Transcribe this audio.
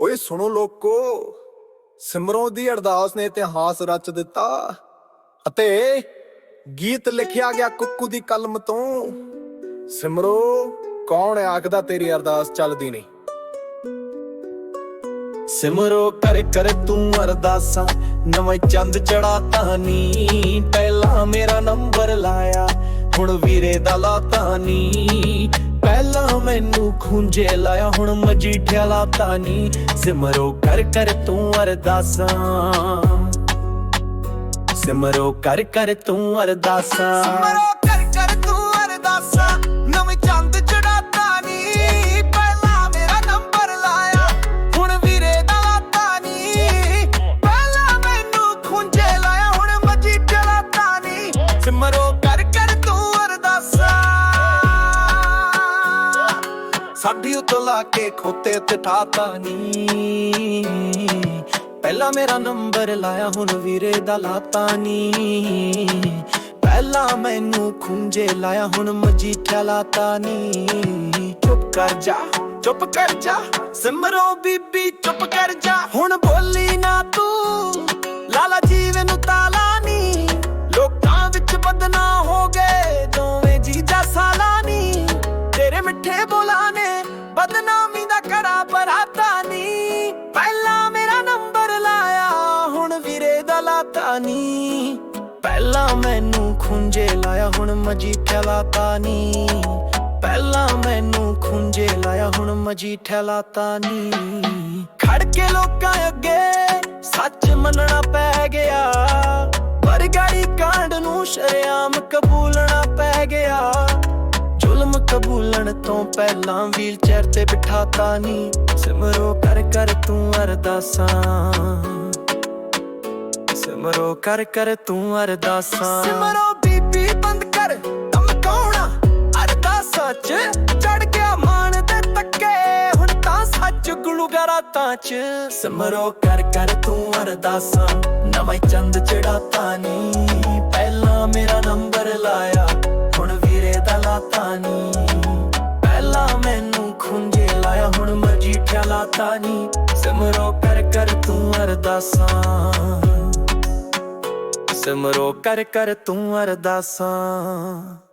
ਓਏ ਸੁਣੋ ਲੋਕੋ, ਸਿਮਰੋਂ ਦੀ ਅਰਦਾਸ ਨੇ ਇਤਿਹਾਸ ਰਚ ਦਿੱਤਾ ਅਤੇ ਗੀਤ ਲਿਖਿਆ ਗਿਆ ਕੁੱਕੂ ਦੀ ਕਲਮ ਤੋਂ। ਸਿਮਰੋ, ਕੌਣ ਆਖਦਾ ਤੇਰੀ ਅਰਦਾਸ ਚੱਲਦੀ ਨਹੀਂ? ਸਿਮਰੋ ਕਰ ਕਰ ਤੂੰ ਅਰਦਾਸਾਂ, ਨਵੇਂ ਚੰਦ ਚੜਾ ਤਾਨੀ ਪਹਿਲਾਂ ਮੇਰਾ ਨੰਬਰ ਲਾਇਆ, ਹੁਣ ਵੀਰੇ ਦਾ ਲਾਤਾ ਨੀ। ਪਹਿਲਾਂ ਮੈਨੂੰ ਖੁੰਝੇ ਲਾਇਆ, ਹੁਣ ਮਜੀਠਿਆ ਲਾਤਾ ਨੀ। ਸਿਮਰੋ ਕਰ ਕਰ ਤੂੰ ਅਰਦਾਸਾਂ। ਸਿਮਰੋ ਕਰ ਕਰ ਤੂੰ ਅਰਦਾਸਾਂ। ਸਾਡੀ ਉਤੋਂ ਲਾ ਕੇ ਖੋਤੇ ਤੇ ਠਾਤਾ ਨੀ। ਪਹਿਲਾਂ ਮੇਰਾ ਨੰਬਰ ਲਾਇਆ, ਹੁਣ ਵੀਰੇ ਦਾ ਲਾਤਾ ਨੀ। ਪਹਿਲਾਂ ਮੈਨੂੰ ਖੁੰਝੇ ਲਾਇਆ, ਹੁਣ ਮਜੀਠਾ ਲਾਤਾ ਨੀ। ਚੁੱਪ ਕਰ ਜਾ, ਚੁੱਪ ਕਰ ਜਾ, ਸਿਮਰੋ ਬੀਬੀ, ਚੁੱਪ ਕਰ ਜਾ। ਹੁਣ ਬੋਲੀ ਨਾ ਤੂੰ, ਲਾਲਾ ਜੀਵਨ ਨੂੰ ਤਾਲਾ ਨੀ। ਲੋਕਾਂ ਵਿੱਚ ਬਦਨਾ ਹੋ ਗਏ, ਦੋਵੇਂ ਜੀਜਾ ਸਾਲਾ ਨੀ। ਤੇਰੇ ਮਿੱਠੇ ਬੋਲਾਂ ਬਦਨਾਮੀ ਦਾ ਕੜਾ ਭਰਾਤਾ ਨੀ ਪਹਿਲਾਂ ਮੇਰਾ ਨੰਬਰ ਲਾਇਆ, ਹੁਣ ਵੀਰੇ ਦਾ ਲਾਤਾ ਨੀ ਪਹਿਲਾਂ ਮੈਨੂੰ ਖੁੰਝੇ ਲਾਇਆ, ਹੁਣ ਮਜੀਠਾ ਲਾਤਾ ਨੀ ਪਹਿਲਾਂ ਮੈਨੂੰ ਖੁੰਝੇ ਲਾਇਆ, ਹੁਣ ਮਜੀਠਾ ਲਾਤਾ ਨੀ ਖੜ ਕੇ ਲੋਕਾਂ ਅੱਗੇ ਸੱਚ ਮੰਨਣਾ ਪੈ ਗਿਆ। ਪਰ ਗਾੜੀ ਕਾਂਡ ਨੂੰ ਸ਼ਰਿਆਮ ਕਬੂ ਕਬੂਲਣ ਤੋਂ ਪਹਿਲਾਂ ਵੀਲ ਚੇਅਰ ਤੇ ਬਿਠਾਤਾ ਨੀ ਸਿਮਰੋ ਕਰ ਕਰ ਤੂੰ ਅਰਦਾਸਾਂ। ਸਿਮਰੋ ਕਰ ਕਰ ਤੂੰ ਅਰਦਾਸਾਂ। ਸਿਮਰੋ ਬੀਬੀ ਬੰਦ ਕਰ ਧਮਕਾਉਣਾ ਅਰਦਾਸਾਂ ਚ ਚੜ ਗਿਆ ਮਾਨ ਦੇ ਤੱਕੇ। ਹੁਣ ਤਾਂ ਸੱਚ ਗੁਲੂਗਾਰਾ ਤਾਂ ਚ। ਸਿਮਰੋ ਕਰ ਕਰ ਤੂੰ ਅਰਦਾਸਾਂ। ਨਵਾਂ ਚੰਦ ਚੜਾਤਾ ਨੀ ਪਹਿਲਾਂ ਮੇਰਾ ਨੰਬਰ ਲਾਇਆ ਹੁਣ ਵੀਰੇ ਦਾ ਲਾਤਾ ਨੀ ਮਜੀਠਿਆ ਲਾਤਾ ਸਿਮਰੋ ਕਰ ਕਰ ਤੂੰ ਅਰਦਾਸਾਂ। ਸਿਮਰੋ ਕਰ ਕਰ ਤੂੰ ਅਰਦਾਸਾਂ।